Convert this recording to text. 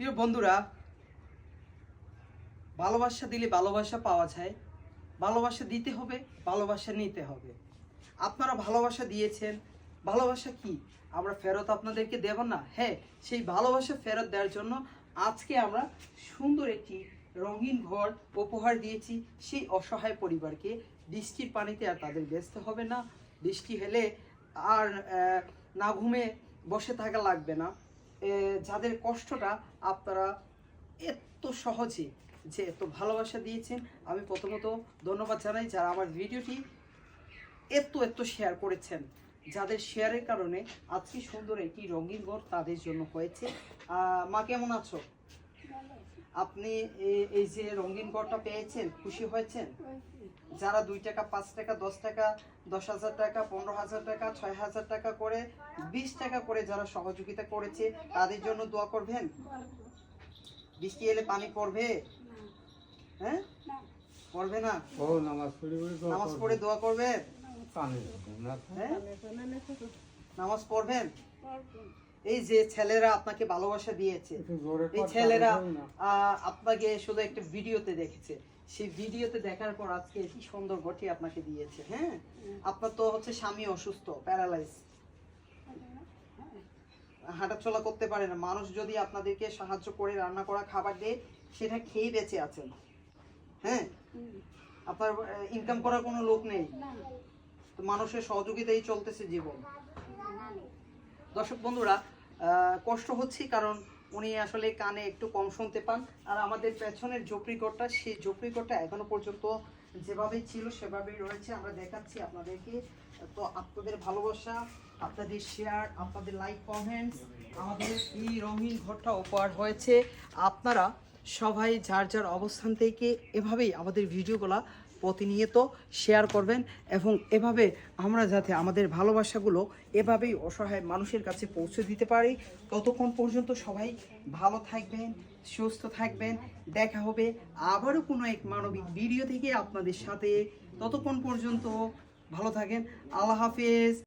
প্রিয় বন্ধুরা, ভালোবাসা দিলে ভালোবাসা পাওয়া যায়, ভালোবাসা দিতে হবে, ভালোবাসা নিতে হবে। আপনারা ভালোবাসা দিয়েছেন, ভালোবাসা কি? আমরা ফেরত আপনাদেরকে দেব না? হ্যাঁ সেই ভালোবাসা ফেরত দেওয়ার জন্য আজকে আমরা সুন্দর একটি রঙিন ঘর উপহার দিয়েছি। সেই অসহায় পরিবারকে বৃষ্টির পানিতে আর তাদের ব্যস্ত হবে না। বৃষ্টি হলে আর না ঘুমে বসে থাকা লাগবে না। যাদের কষ্টটা আপনারা এত সহজে যে এত ভালোবাসা দিয়েছেন, আমি প্রথমত ধন্যবাদ জানাই যারা আমার ভিডিওটি এত এত শেয়ার করেছেন। যাদের শেয়ারের কারণে আজকে সুন্দর একটি রঙিন ঘর তাদের জন্য হয়েছে। মা কেমন আছো? আপনি এই যে রঙিন ঘরটা পেয়েছেন খুশি হয়েছেন? যারা দুই টাকা পাঁচ টাকা দশ টাকা দশ হাজার টাকা পনেরো হাজার টাকা ছয় হাজার টাকা করে বিশ টাকা করে যারা সহযোগিতা করেছে তাদের জন্য দোয়া করবেন? বৃষ্টি এলে পানি পড়বে? হ্যাঁ? পড়বে না? ও নামাজ পড়ি দোয়া নামাজ করব। পড়ে দোয়া করবেন। হ্যাঁ? নামাজ পড়বেন? এই যে ছেলেরা আপনাকে ভালোবাসা দিয়েছে এই ছেলেরা আহ, আপনাকে শুধু একটা ভিডিওতে দেখেছে। সেই ভিডিওতে দেখার পর আজকে কি সুন্দর ঘটি আপনাকে দিয়েছে হ্যাঁ? আপনার তো হচ্ছে স্বামী অসুস্থ প্যারালাইজ। হাঁটাচলা করতে পারে না। মানুষ যদি আপনাদেরকে সাহায্য করে রান্না করা খাবার দিয়ে সেটা খেয়ে বেঁচে আছেন। হ্যাঁ? আপনার ইনকাম করার কোনো লোক নেই। তো মানুষের সহযোগিতাই চলতেছে জীবন। দর্শক বন্ধুরা কষ্ট হচ্ছে কারণ উনি আসলে কানে একটু কম শুনতে পান আর আমাদের পেছনের ঝোপড়িঘরটা, সেই ঝোপড়িঘরটা এখনও পর্যন্ত যেভাবেই ছিল সেভাবেই রয়েছে। আমরা দেখাচ্ছি আপনাদেরকে। তো আপনাদের ভালোবাসা, আপনাদের শেয়ার আপনাদের লাইক কমেন্টস আমাদের এই রঙিন ঘরটা উপহার হয়েছে। আপনারা সবাই যার যার অবস্থান থেকে এভাবেই আমাদের ভিডিওগুলা প্রতিনিয়ত শেয়ার করবেন এবং এভাবে আমরা যাতে আমাদের ভালোবাসাগুলো এভাবেই অসহায় মানুষের কাছে পৌঁছে দিতে পারি। ততক্ষণ পর্যন্ত সবাই ভালো থাকবেন, সুস্থ থাকবেন। দেখা হবে আবারও কোনো এক মানবিক ভিডিও থেকে আপনাদের সাথে। ততক্ষণ পর্যন্ত ভালো থাকেন। আল্লাহ হাফেজ।